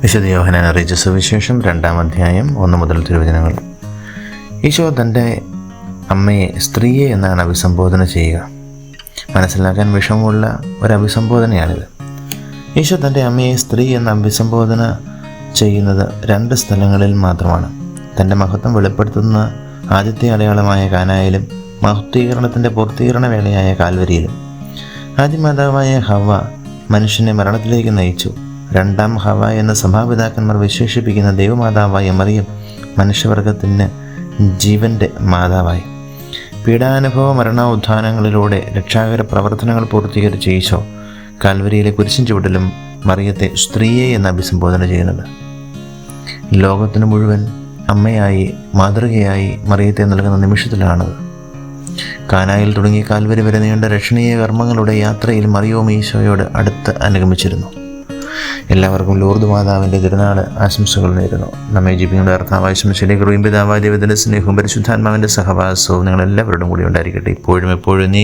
വിശുദ്ധ യോഹനാൻ അറിയിച്ച സുവിശേഷം രണ്ടാം അധ്യായം ഒന്ന് മുതൽ തിരുവചനങ്ങൾ. ഈശോ തന്റെ അമ്മയെ സ്ത്രീയെ എന്നാണ് അഭിസംബോധന ചെയ്യുക. മനസ്സിലാക്കാൻ വിഷമമുള്ള ഒരു അഭിസംബോധനയാണിത് ഈശോ തന്റെ അമ്മയെ സ്ത്രീ എന്ന് അഭിസംബോധന ചെയ്യുന്നത് രണ്ട് സ്ഥലങ്ങളിൽ മാത്രമാണ്. തന്റെ മഹത്വം വെളിപ്പെടുത്തുന്ന ആദ്യത്തെ അടയാളമായ കാനായാലും മഹത്വീകരണത്തിന്റെ പൂർത്തീകരണ വേളയായ കാൽവരിയിലും. ആദ്യമാതാവായ ഹവ മനുഷ്യനെ മരണത്തിലേക്ക് നയിച്ചു. രണ്ടാം ഹവ എന്ന സഭാപിതാക്കന്മാർ വിശേഷിപ്പിക്കുന്ന ദൈവമാതാവായ മറിയം മനുഷ്യവർഗത്തിന് ജീവന്റെ മാതാവായി. പീഡാനുഭവ മരണോദ്ധാനങ്ങളിലൂടെ രക്ഷാകര പ്രവർത്തനങ്ങൾ പൂർത്തീകരിച്ച ഈശോ കാൽവരിയിലെ കുരിശിൻ ചുവട്ടിലും മറിയത്തെ സ്ത്രീയെ എന്ന് അഭിസംബോധന ചെയ്യുന്നുണ്ട് ലോകത്തിന് മുഴുവൻ അമ്മയായി മാതൃകയായി മറിയത്തെ നൽകുന്ന നിമിഷത്തിലാണത് കാനായിൽ തുടങ്ങി കാൽവരി വരെ നീണ്ട രക്ഷണീയ കർമ്മങ്ങളുടെ യാത്രയിൽ മറിയോം ഈശോയോട് അടുത്ത് അനുഗമിച്ചിരുന്നു. എല്ലാവർക്കും ലൂർദ് മാതാവിന്റെ തിരുനാൾ ആശംസകൾ നേരുന്നു. നമ്മെ ജീവിക്കുന്ന അർത്ഥാവായ ശംശയിലേക്ക് റൂയും പിതാവായ ദൈവത്തിന്റെ സ്നേഹവും പരിശുദ്ധാത്മാവിന്റെ സഹവാസവും നിങ്ങളെല്ലാവരോടും കൂടി ഉണ്ടായിരിക്കട്ടെ. ഇപ്പോഴും എപ്പോഴും നീ